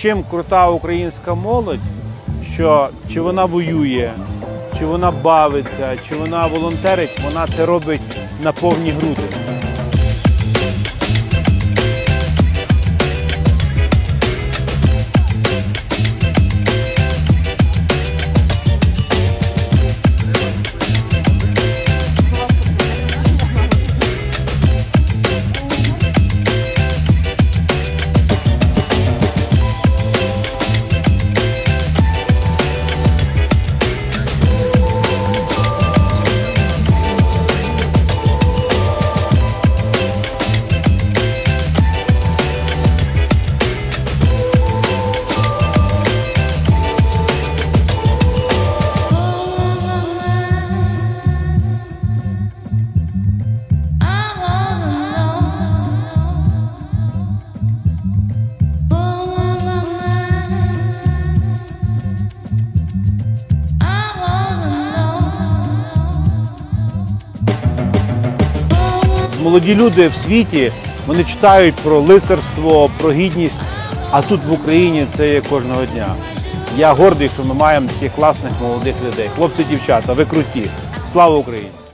чим крута українська молодь, що чи вона воює, чи вона бавиться, чи вона волонтерить, вона це робить на повні груди. Молоді люди в світі вони читають про лицарство, про гідність. А тут в Україні це є кожного дня. Я гордий, що ми маємо таких класних молодих людей. Хлопці, дівчата, ви круті. Слава Україні!